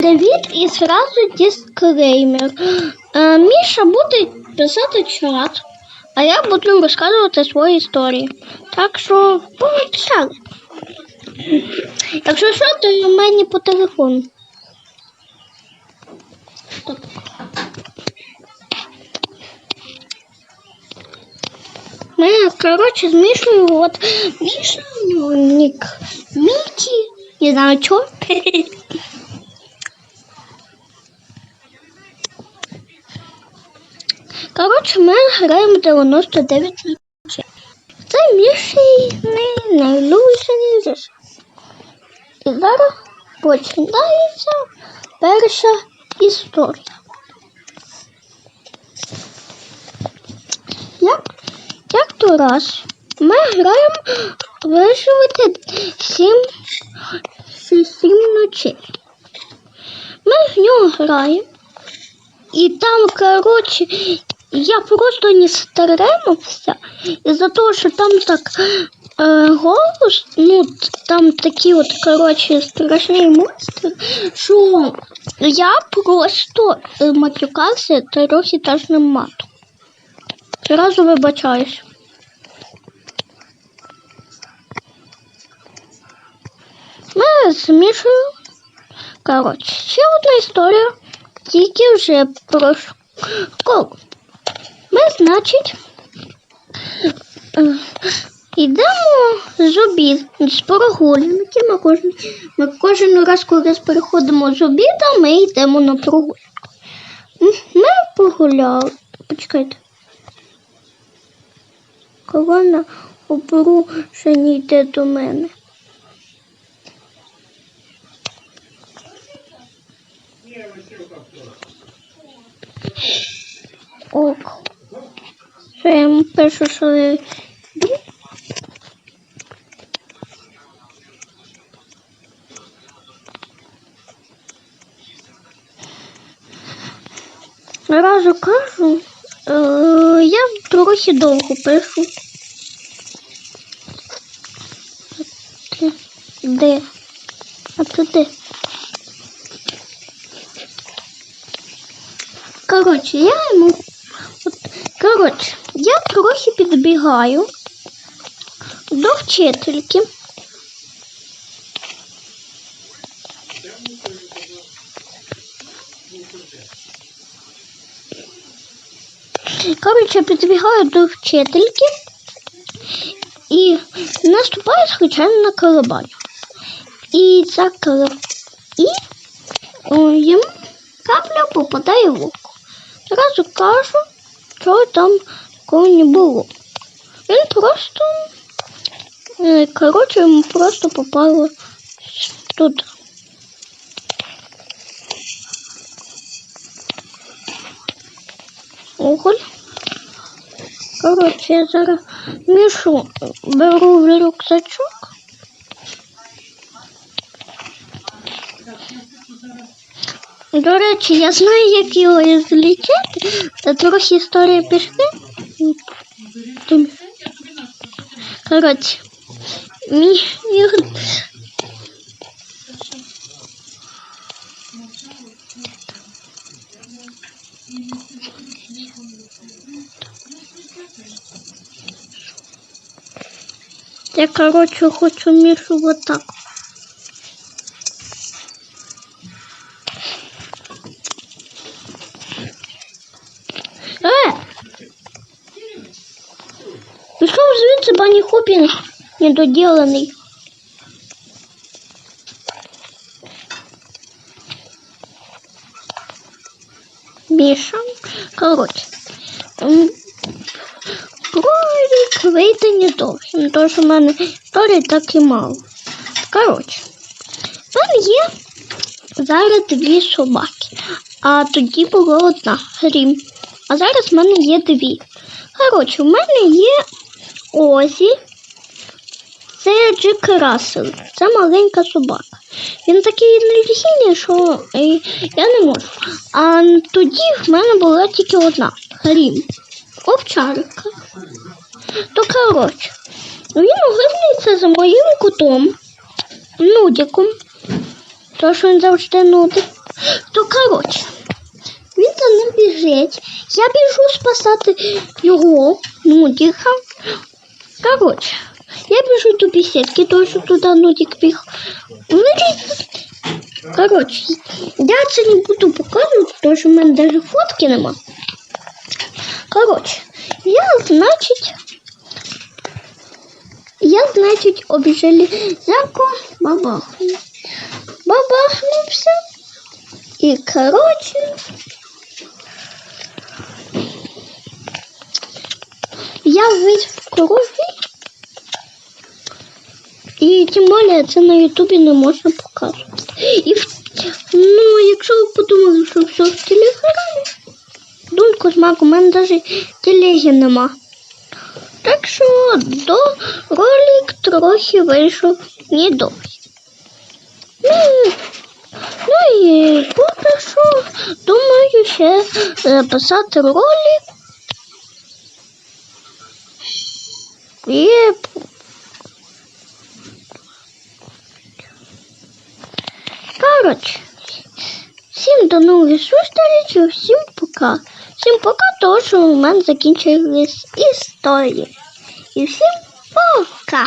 Привіт і зразу дисклеймер. Е, Міша буде писати чат, а я буду розказувати свої історії. Так що почали. Якщо що, то мені по телефону. Стоп. Ми, коротше, з Мішою, от Міша, у нього нік Мікі, не знаю чого. Коротше, ми граємо 99 ночей. Це Міший найлюбленіший. І зараз починається перша історія. Як, як то раз ми граємо виживати 7, 7 ночей. Ми в нього граємо. І там, коротше, я просто не стремився. Із-за того, що там так е, голос, ну, там такі от, коротше, страшні монстри, що я просто е, матюкався трьохітажним матом. Зразу вибачаюсь. Ми з Мішою. Коротше, ще одна історія, тільки вже про школу. Ми, значить, йдемо з обід, з прогулянки. Ми кожен, ми кожен раз, коли переходимо з обіда, ми йдемо на прогулянку. Ми погуляли. Почекайте. Корона обрушені йде до мене. Ок. Що я йому пишу, я. Разу кажу, е, я трохи довго пишу. Де? А ти де? Коротше, я йому. От, коротше, я трохи підбігаю до вчительки. Коротше, підбігаю до вчительки і наступаю звичайно на колебаню. І ця колеб... І йому капля попадає в око. Зразу кажу, що там такого не було. Він просто, е, коротше, йому просто попало тут. Уголь. Коротше, я зараз мішу беру в рюкзачок. До речі, я знаю, як його злічити. Це трохи історія пішли. Коротше, мій мій- Я, коротше, хочу Мішу вот так. Хопінг недоділений. Міша. Коротше. м, Кролик вийти не довше, тому що в мене історії так і мало. Коротше, в мене є зараз дві собаки, а тоді була одна грім. А зараз в мене є дві. Коротше, в мене є Озі. Це Джек Рассел. Це маленька собака. Він такий енергійний, що е, я не можу. А тоді в мене була тільки одна грім. Овчарка. То коротше, він угибнеться за моїм кутом, нудиком. То, що він завжди нудить. То коротше, він за ним біжить. Я біжу спасати його, нудіка. Коротше, я біжу до бесідки, то що туди нудік біг. Лежить. Коротше, я це не буду показувати, тому що в мене навіть фотки нема. Коротше, я, значить, я, значить, об железяку бабахну. Бабахнувся. І, коротше, я весь крові. І тим більше це на Ютубі не можна показувати. І ну, якщо ви подумали, що все в телеграмі, дульку з маком, у мене навіть телеги нема. Так що до ролик трохи вийшов недовгий. Ну, ну і поки що думаю ще записати ролик. І Коротше, всім до нових зустрічей, всім пока. Всім пока, тому що у мене закінчились історії. І всім пока!